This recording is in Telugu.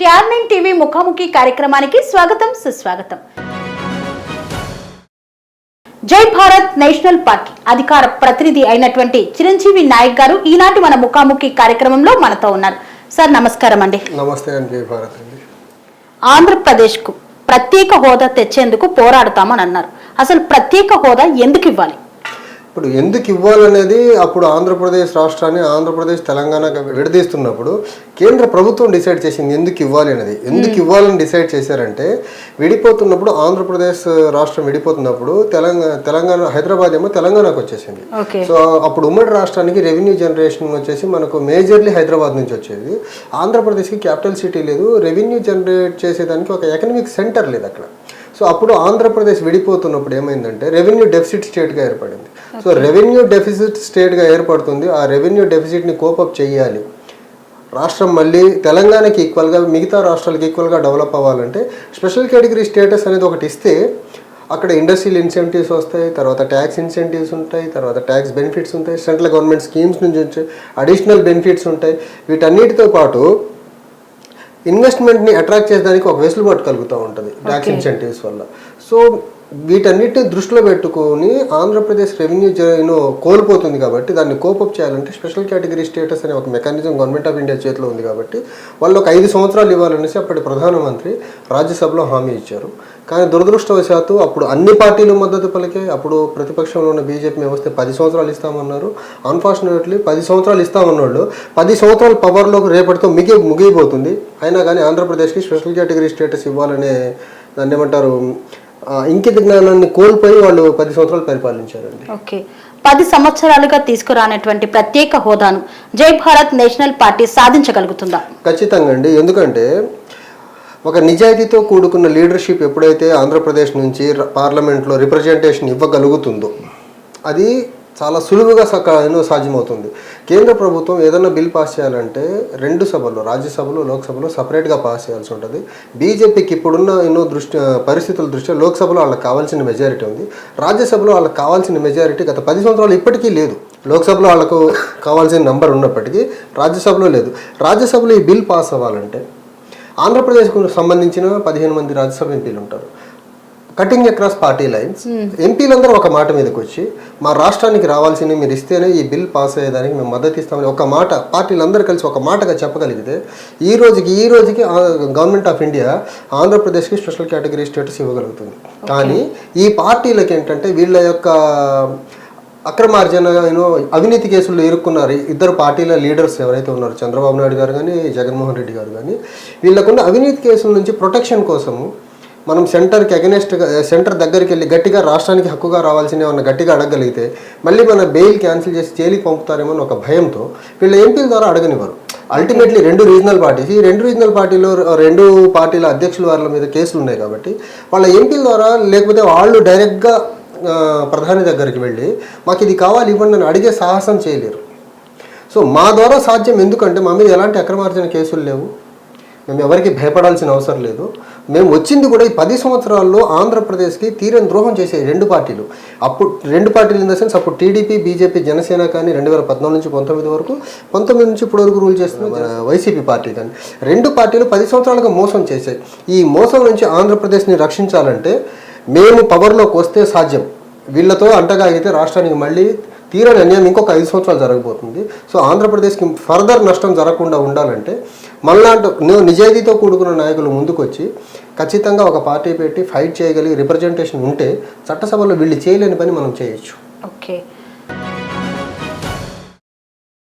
టిఆర్ నైన్ టీవీ ముఖాముఖి కార్యక్రమానికి స్వాగతం సుస్వాగతం. జై భారత్ నేషనల్ పార్టీ అధికార ప్రతినిధి అయినటువంటి చిరంజీవి నాయక్ గారు ఈనాటి మన ముఖాముఖి కార్యక్రమంలో మనతో ఉన్నారు. సార్ నమస్కారం అండి. నమస్తే జై భారత్ అండి. ఆంధ్రప్రదేశ్కు ప్రత్యేక హోదా తెచ్చేందుకు పోరాడుతామని అన్నారు. అసలు ప్రత్యేక హోదా ఎందుకు ఇవ్వాలి? ఇప్పుడు ఎందుకు ఇవ్వాలనేది అప్పుడు ఆంధ్రప్రదేశ్ రాష్ట్రాన్ని ఆంధ్రప్రదేశ్ తెలంగాణగా విడదీస్తున్నప్పుడు కేంద్ర ప్రభుత్వం డిసైడ్ చేసింది ఎందుకు ఇవ్వాలి అనేది. ఎందుకు ఇవ్వాలని డిసైడ్ చేశారంటే విడిపోతున్నప్పుడు ఆంధ్రప్రదేశ్ రాష్ట్రం విడిపోతున్నప్పుడు తెలంగాణ తెలంగాణ హైదరాబాద్ ఏమో తెలంగాణకు వచ్చేసింది. సో అప్పుడు ఉమ్మడి రాష్ట్రానికి రెవెన్యూ జనరేషన్ వచ్చేసి మనకు మేజర్లీ హైదరాబాద్ నుంచి వచ్చేది. ఆంధ్రప్రదేశ్కి క్యాపిటల్ సిటీ లేదు రెవెన్యూ జనరేట్ చేసేదానికి ఒక ఎకనమిక్ సెంటర్ లేదు అక్కడ. సో అప్పుడు ఆంధ్రప్రదేశ్ విడిపోతున్నప్పుడు ఏమైందంటే రెవెన్యూ డెఫిసిట్ స్టేట్గా ఏర్పడింది. సో రెవెన్యూ డెఫిసిట్ స్టేట్గా ఏర్పడుతుంది. ఆ రెవెన్యూ డెఫిసిట్ని కోపప్ చేయాలి. రాష్ట్రం మళ్ళీ తెలంగాణకి ఈక్వల్గా మిగతా రాష్ట్రాలకు ఈక్వల్గా డెవలప్ అవ్వాలంటే స్పెషల్ కేటగిరీ స్టేటస్ అనేది ఒకటి ఇస్తే అక్కడ ఇండస్ట్రియల్ ఇన్సెంటివ్స్ వస్తాయి తర్వాత ట్యాక్స్ ఇన్సెంటివ్స్ ఉంటాయి తర్వాత ట్యాక్స్ బెనిఫిట్స్ ఉంటాయి సెంట్రల్ గవర్నమెంట్ స్కీమ్స్ నుంచి వచ్చే అడిషనల్ బెనిఫిట్స్ ఉంటాయి. వీటన్నిటితో పాటు ఇన్వెస్ట్మెంట్ని అట్రాక్ట్ చేసడానికి ఒక వెసులుబాటు కలుగుతూ ఉంటుంది. ట్యాక్స్ ఇన్సెంటివ్స్ వల్ల. సో వీటన్నిటిని దృష్టిలో పెట్టుకొని ఆంధ్రప్రదేశ్ రెవెన్యూ జను కోల్పోతుంది కాబట్టి దాన్ని కోపప్ చేయాలంటే స్పెషల్ కేటగిరీ స్టేటస్ అనే ఒక మెకానిజం గవర్నమెంట్ ఆఫ్ ఇండియా చేతిలో ఉంది కాబట్టి వాళ్ళు ఒక ఐదు సంవత్సరాలు ఇవ్వాలనేసి అప్పటి ప్రధానమంత్రి రాజ్యసభలో హామీ ఇచ్చారు. కానీ దురదృష్టవశాత్తు అప్పుడు అన్ని పార్టీలు మద్దతు పలికే అప్పుడు ప్రతిపక్షంలో ఉన్న బీజేపీ వ్యవస్థ వస్తే పది సంవత్సరాలు ఇస్తామన్నారు. అన్ఫార్చునేట్లీ పది సంవత్సరాలు ఇస్తామన్నోళ్ళు పది సంవత్సరాలు పవర్లోకి రేపటితో మిగి ముగిపోతుంది అయినా కానీ ఆంధ్రప్రదేశ్కి స్పెషల్ కేటగిరీ స్టేటస్ ఇవ్వాలనే దాన్ని ఏమంటారు ఇంకిత జ్ఞానాన్ని కోల్పోయి వాళ్ళు పది సంవత్సరాలు పరిపాలించారండి. ఓకే. పది సంవత్సరాలుగా తీసుకురానటువంటి ప్రత్యేక హోదాను జై భారత్ నేషనల్ పార్టీ సాధించగలుగుతుందా? ఖచ్చితంగా అండి. ఎందుకంటే ఒక నిజాయితీతో కూడుకున్న లీడర్షిప్ ఎప్పుడైతే ఆంధ్రప్రదేశ్ నుంచి పార్లమెంట్లో రిప్రజెంటేషన్ ఇవ్వగలుగుతుందో అది చాలా సులువుగా సక ఎన్నో సాధ్యమవుతుంది. కేంద్ర ప్రభుత్వం ఏదైనా బిల్ పాస్ చేయాలంటే రెండు సభల్లో రాజ్యసభలో లోక్సభలో సపరేట్గా పాస్ చేయాల్సి ఉంటుంది. బీజేపీకి ఇప్పుడున్న ఎన్నో దృష్టి పరిస్థితుల దృష్ట్యా లోక్సభలో వాళ్ళకి కావాల్సిన మెజారిటీ ఉంది. రాజ్యసభలో వాళ్ళకి కావాల్సిన మెజారిటీ గత పది సంవత్సరాలు ఇప్పటికీ లేదు. లోక్సభలో వాళ్ళకు కావాల్సిన నంబర్ ఉన్నప్పటికీ రాజ్యసభలో లేదు. రాజ్యసభలో ఈ బిల్ పాస్ అవ్వాలంటే ఆంధ్రప్రదేశ్కు సంబంధించిన పదిహేను మంది రాజ్యసభ ఎంపీలు ఉంటారు. కటింగ్ అక్రాస్ పార్టీ లైన్స్ ఎంపీలందరూ ఒక మాట మీదకి వచ్చి మా రాష్ట్రానికి రావాల్సింది మీరు ఇస్తేనే ఈ బిల్ పాస్ అయ్యేదానికి మేము మద్దతు ఇస్తామని ఒక మాట పార్టీలందరూ కలిసి ఒక మాటగా చెప్పగలిగితే ఈ రోజుకి ఈ రోజుకి గవర్నమెంట్ ఆఫ్ ఇండియా ఆంధ్రప్రదేశ్కి స్పెషల్ కేటగిరీ స్టేటస్ ఇవ్వగలుగుతుంది. కానీ ఈ పార్టీలకు ఏంటంటే వీళ్ళ యొక్క అక్రమార్జన యూనో అవినీతి కేసుల్లో ఇరుక్కున్నారు ఇద్దరు పార్టీల లీడర్స్ ఎవరైతే ఉన్నారో చంద్రబాబు నాయుడు గారు కానీ జగన్మోహన్ రెడ్డి గారు కానీ వీళ్ళకున్న అవినీతి కేసుల నుంచి ప్రొటెక్షన్ కోసము మనం సెంటర్కి అగెనెస్ట్గా సెంటర్ దగ్గరికి వెళ్ళి గట్టిగా రాష్ట్రానికి హక్కుగా రావాల్సిన ఏమన్నా గట్టిగా అడగగలిగితే మళ్ళీ మన బెయిల్ క్యాన్సిల్ చేసి జైలుకి పంపుతారేమో అని ఒక భయంతో వీళ్ళ ఎంపీల ద్వారా అడగనివ్వరు. అల్టిమేట్లీ రెండు రీజనల్ పార్టీస్ ఈ రెండు రీజనల్ పార్టీలో రెండు పార్టీల అధ్యక్షుల వాళ్ళ మీద కేసులు ఉన్నాయి కాబట్టి వాళ్ళ ఎంపీల ద్వారా లేకపోతే వాళ్ళు డైరెక్ట్గా ప్రధాని దగ్గరికి వెళ్ళి మాకు ఇది కావాలి ఇవ్వండి అని అడిగే సాహసం చేయలేరు. సో మా ద్వారా సాధ్యం ఎందుకంటే మా మీద ఎలాంటి అక్రమార్జన కేసులు లేవు. మేము ఎవరికి భయపడాల్సిన అవసరం లేదు. మేము వచ్చింది కూడా ఈ పది సంవత్సరాల్లో ఆంధ్రప్రదేశ్కి తీరని ద్రోహం చేసే రెండు పార్టీలు. అప్పుడు రెండు పార్టీలు ఇన్ ద సెన్స్ అప్పుడు టీడీపీ బీజేపీ జనసేన కానీ రెండు వేల పద్నాలుగు నుంచి పంతొమ్మిది వరకు పంతొమ్మిది నుంచి ఇప్పుడు వరకు రూల్ చేస్తున్న మన వైసీపీ పార్టీ కానీ. రెండు పార్టీలు పది సంవత్సరాలుగా మోసం చేశాయి. ఈ మోసం నుంచి ఆంధ్రప్రదేశ్ని రక్షించాలంటే మేము పవర్లోకి వస్తే సాధ్యం. వీళ్ళతో అంటగాగితే రాష్ట్రానికి మళ్ళీ తీరని అన్యాయం ఇంకొక ఐదు సంవత్సరాలు జరగబోతుంది. సో ఆంధ్రప్రదేశ్కి ఫర్దర్ నష్టం జరగకుండా ఉండాలంటే మనలాంటి నువ్వు నిజాయితీతో కూడుకున్న నాయకులు ముందుకొచ్చి ఖచ్చితంగా ఒక పార్టీ పెట్టి ఫైట్ చేయగలిగి రిప్రజెంటేషన్ ఉంటే చట్టసభలో వీళ్ళు చేయలేని పని మనం చేయొచ్చు. ఓకే.